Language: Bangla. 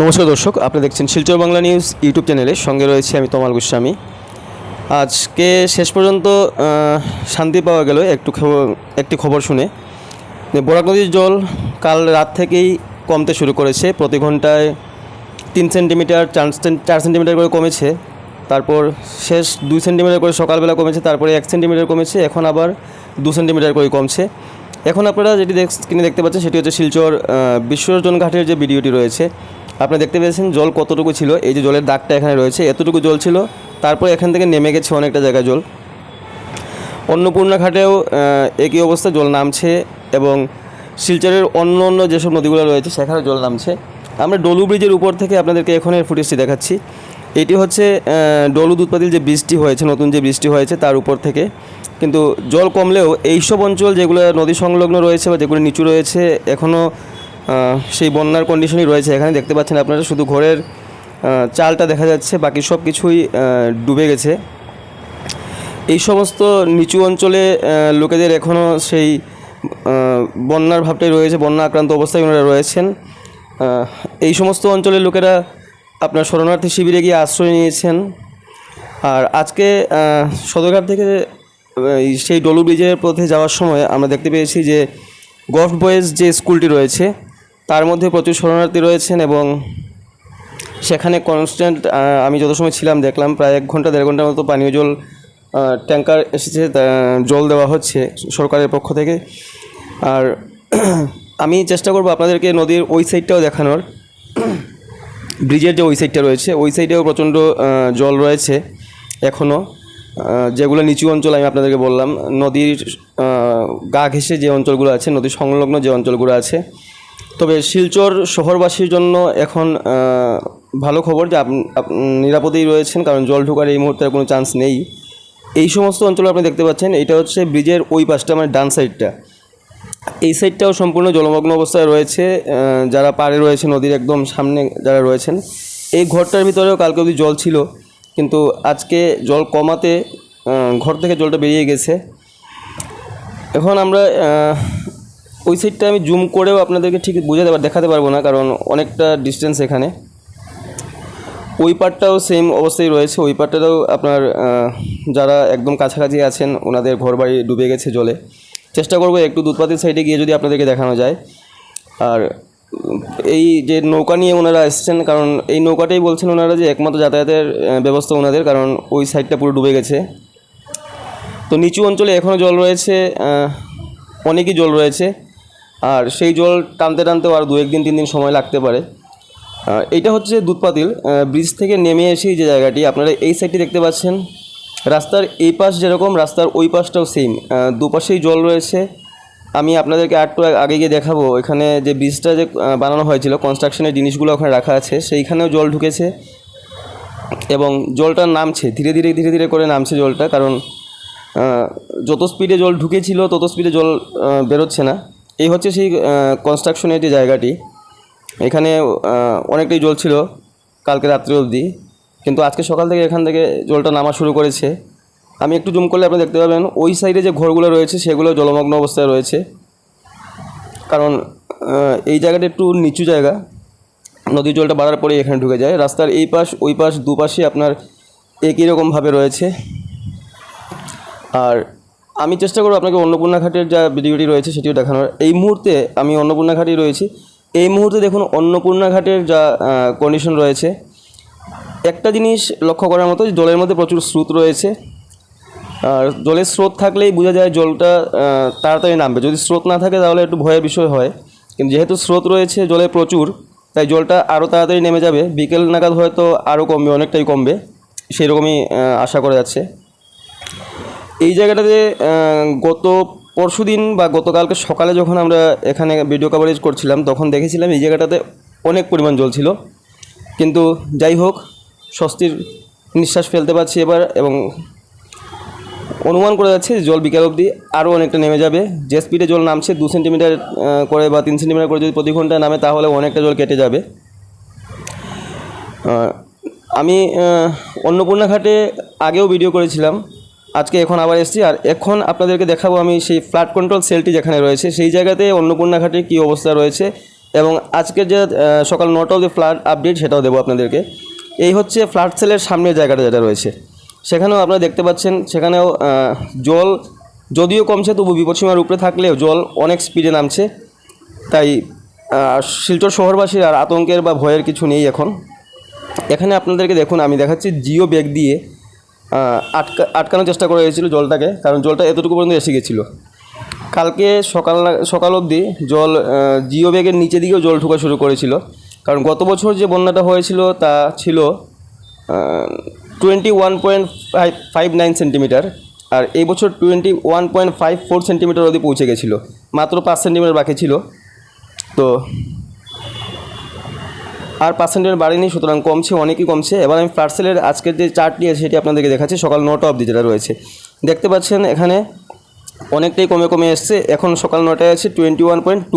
নমস্কার দর্শক, আপনি দেখছেন শিলচর বাংলা নিউজ ইউটিউব চ্যানেলে। সঙ্গে রয়েছে আমি তমাল গোস্বামী। আজকে শেষ পর্যন্ত শান্তি পাওয়া গেল একটু একটি খবর শুনে। বরাক নদীর জল কাল রাত থেকেই কমতে শুরু করেছে। প্রতি ঘন্টায় তিন সেন্টিমিটার, চার সেন- চার সেন্টিমিটার করে কমেছে। তারপর শেষ দুই সেন্টিমিটার করে সকালবেলা কমেছে, তারপরে এক সেন্টিমিটার কমেছে, এখন আবার দু সেন্টিমিটার করে কমছে। এখন আপনারা যেটি স্ক্রিনে দেখতে পাচ্ছেন, সেটি হচ্ছে শিলচর বিশ্বরঞ্জন ঘাটের যে ভিডিওটি রয়েছে আপনারা দেখতে পেয়েছেন জল কতটুকু ছিল? এই যে জলের দাগটা এখানে রয়েছে, এতটুকু জল ছিল, তারপর এখান থেকে নেমে গেছে অনেকটা জায়গা জল। অন্নপূর্ণা ঘাটেও একই অবস্থা, জল নামছে এবং শিলচরের অন্য অন্য যেসব নদীগুলো রয়েছে সেখানে জল নামছে। আমরা ডলু ব্রিজের উপর থেকে আপনাদেরকে এখন এর ফুটেজটি দেখাচ্ছি। এটি হচ্ছে ডলু দুধপাতিল যে বৃষ্টি হয়েছে, নতুন যে বৃষ্টি হয়েছে তার উপর থেকে। কিন্তু জল কমলেও এইসব অঞ্চল যেগুলো নদী সংলগ্ন রয়েছে বা যেগুলো নিচু রয়েছে এখনও সেই বন্যার কন্ডিশনই রয়েছে। এখানে দেখতে পাচ্ছেন আপনারা শুধু ঘরের চালটা দেখা যাচ্ছে, বাকি সব কিছুই ডুবে গেছে। এই সমস্ত নিচু অঞ্চলে লোকেদের এখনও সেই বন্যার ভাবটাই রয়েছে, বন্যা আক্রান্ত অবস্থায় ওনারা রয়েছেন। এই সমস্ত অঞ্চলের লোকেরা আপনার শরণার্থী শিবিরে গিয়ে আশ্রয় নিয়েছেন। আর আজকে সদরঘাট থেকে সেই ডলু ব্রিজের পথে যাওয়ার সময় আমরা দেখতে পেয়েছি যে গল্ফ বয়েজ যে স্কুলটি রয়েছে তার মধ্যে প্রচুর শরণার্থী রয়েছেন এবং সেখানে কনস্ট্যান্ট আমি যত সময় ছিলাম দেখলাম প্রায় এক ঘণ্টা, দেড় ঘণ্টার মতো পানীয় জল ট্যাঙ্কার এসেছে জল দেওয়া হচ্ছে সরকারের পক্ষ থেকে। আর আমি চেষ্টা করব আপনাদেরকে নদীর ওই সাইডটাও দেখানোর। ব্রিজের যে ওই সাইডটা রয়েছে, ওই সাইডেও প্রচণ্ড জল রয়েছে এখনও যেগুলো নিচু অঞ্চল আমি আপনাদেরকে বললাম, নদীর গা ঘেঁষে যে অঞ্চলগুলো আছে নদীর সংলগ্ন যে অঞ্চলগুলো আছে তবে শিলচর শহরবাসীর জন্য এখন ভালো খবর যে নিরাপদেই রয়েছেন, কারণ জল ঢোকার এই মুহূর্তে কোনো চান্স নেই। এই সমস্ত অঞ্চল আপনি দেখতে পাচ্ছেন, এটা হচ্ছে ব্রিজের ওই পাশটা মানে ডান সাইডটা এই সাইডটাও সম্পূর্ণ জলমগ্ন অবস্থায় রয়েছে যারা পাড়ে রয়েছে নদীর একদম সামনে যারা রয়েছেন। এই ঘরটার ভিতরেও কালকে অবধি জল ছিল, কিন্তু আজকে জল কমাতে ঘর থেকে জলটা বেরিয়ে গেছে। এখন আমরা ওই সাইডটা আমি জুম করেও আপনাদেরকে ঠিক বুঝাতে দেখাতে পারব না, কারণ অনেকটা ডিস্টেন্স এখানে। ওই পারটাও সেম অবস্থায় রয়েছে। ওই পারটাতেও আপনার যারা একদম কাছাকাছি আছেন, ওনাদের ঘরবাড়ি ডুবে গেছে জলে। চেষ্টা করব একটু দুধপাতির সাইডে গিয়ে যদি আপনাদেরকে দেখানো যায়। আর এই যে নৌকা নিয়ে ওনারা এসছেন, কারণ এই নৌকাটাই বলছেন ওনারা যে একমাত্র যাতায়াতের ব্যবস্থা ওনাদের, কারণ ওই সাইডটা পুরো ডুবে গেছে। তো নিচু অঞ্চলে এখনও জল রয়েছে অনেকই জল রয়েছে। আর সেই জল টানতে টানতেও আর দু একদিন তিন দিন সময় লাগতে পারে। এইটা হচ্ছে দুধপাতিল। ব্রিজ থেকে নেমে এসেই যে জায়গাটি, আপনারা এই সাইডটি দেখতে পাচ্ছেন। রাস্তার এই পাশ যেরকম, রাস্তার ওই পাশটাও সেম দুপাশেই জল রয়েছে। আমি আপনাদেরকে একটু আগে গিয়ে দেখাবো, এখানে যে ব্রিজটা যে বানানো হয়েছিল কনস্ট্রাকশনের জিনিসগুলো ওখানে রাখা আছে, সেইখানেও জল ঢুকেছে। এবং জলটা নামছে, ধীরে ধীরে ধীরে ধীরে করে নামছে জলটা, কারণ যত স্পিডে জল ঢুকেছিল, তত স্পিডে জল বেরোচ্ছে না। এই হচ্ছে সেই কনস্ট্রাকশনের যে জায়গাটি। এখানে অনেকটাই জল ছিল কালকে রাত্রি অবধি। কিন্তু আজকে সকাল থেকে এখান থেকে জলটা নামা শুরু করেছে। আমি একটু জুম করলে আপনি দেখতে পাবেন, ওই সাইডে যে ঘরগুলো রয়েছে, সেগুলো জলমগ্ন অবস্থায় রয়েছে। কারণ এই জায়গাটা একটু নিচু জায়গা। নদীর জলটা বাড়ার পরে এখানে ঢুকে যায়। রাস্তার এই পাশ, ওই পাশ দুপাশে আপনার একই রকমভাবে রয়েছে। আর আমি চেষ্টা করব আপনাকে অন্নপূর্ণা ঘাটের যা ভিডিওটি রয়েছে সেটিও দেখানোর। এই মুহূর্তে আমি অন্নপূর্ণা ঘাটেই রয়েছি। এই মুহূর্তে দেখুন অন্নপূর্ণা ঘাটের যা কন্ডিশন রয়েছে, একটা জিনিস লক্ষ্য করার মতো জলের মধ্যে প্রচুর স্রোত রয়েছে। আর জলের স্রোত থাকলেই বোঝা যায় জলটা তাড়াতাড়ি নামবে। যদি স্রোত না থাকে তাহলে একটু ভয়ের বিষয় হয়। কিন্তু যেহেতু স্রোত রয়েছে, জলে প্রচুর, তাই জলটা আরও তাড়াতাড়ি নেমে যাবে। বিকেল নাগাদ হয়তো আরও কমবে, অনেকটাই কমবে। সেই রকমই আশা করা যাচ্ছে। এই জায়গাটাতে গত পরশু দিন বা গতকালকে সকালে যখন আমরা এখানে ভিডিও কভারেজ করছিলাম, তখন দেখেছিলাম এই জায়গাটাতে অনেক পরিমাণ জল ছিল। কিন্তু যাই হোক, স্বস্তির নিঃশ্বাস ফেলতে পারছি এবার এবং অনুমান করা যাচ্ছে জল বিকেল অবধি আরও অনেকটা নেমে যাবে। যে স্পিডে জল নামছে, দু সেন্টিমিটার করে বা তিন সেন্টিমিটার করে যদি প্রতি ঘন্টায় নামে, তাহলে অনেকটা জল কেটে যাবে। আমি অন্নপূর্ণা ঘাটে আগেও ভিডিও করেছিলাম। আজকে এখন আবার এসেছি। আর এখন আপনাদেরকে দেখাবো আমি সেই ফ্লাড কন্ট্রোল সেলটি যেখানে রয়েছে। সেই জায়গাতে অন্নপূর্ণা ঘাটের কী অবস্থা রয়েছে এবং আজকের যে সকাল নটা অবধি ফ্লাড আপডেট সেটাও দেবো আপনাদেরকে। এই হচ্ছে ফ্লাড সেলের সামনের জায়গাটা যেটা রয়েছে। সেখানেও আপনারা দেখতে পাচ্ছেন, সেখানেও জল যদিও কমছে, তবু বিপদসীমার উপরে থাকলেও জল অনেক স্পিডে নামছে। তাই শিলচর শহরবাসীর আর আতঙ্কের বা ভয়ের কিছু নেই এখন। এখানে আপনাদেরকে দেখুন, আমি দেখাচ্ছি জিও ব্যাগ দিয়ে আটকা আটকানোর চেষ্টা করা হয়েছিল জলটাকে, কারণ জলটা এতটুকু পর্যন্ত এসে গেছিল। কালকে সকাল সকাল অবধি জল জিও ব্যাগের নিচে দিকেও জল ঢোকা শুরু করেছিল। কারণ গত বছর যে বন্যাটা হয়েছিল তা ছিল twenty one point five five nine centimetre আর এই বছর twenty one point five four centimetre অবধি পৌঁছে গেছিল। মাত্র পাঁচ সেন্টিমিটার বাকি ছিল। তো আর পার্সেন্টের বাড়েনি সুতরাং কমছে, অনেকই কমছে। এবার আমি পার্সেলের আজকের যে চার্টটি আছে, সেটি আপনাদেরকে দেখাচ্ছি। সকাল নটা অবধি যেটা রয়েছে। দেখতে পাচ্ছেন, এখানে অনেকটাই কমে কমে এসছে। এখন সকাল নটায় আছে টোয়েন্টি ওয়ান পয়েন্ট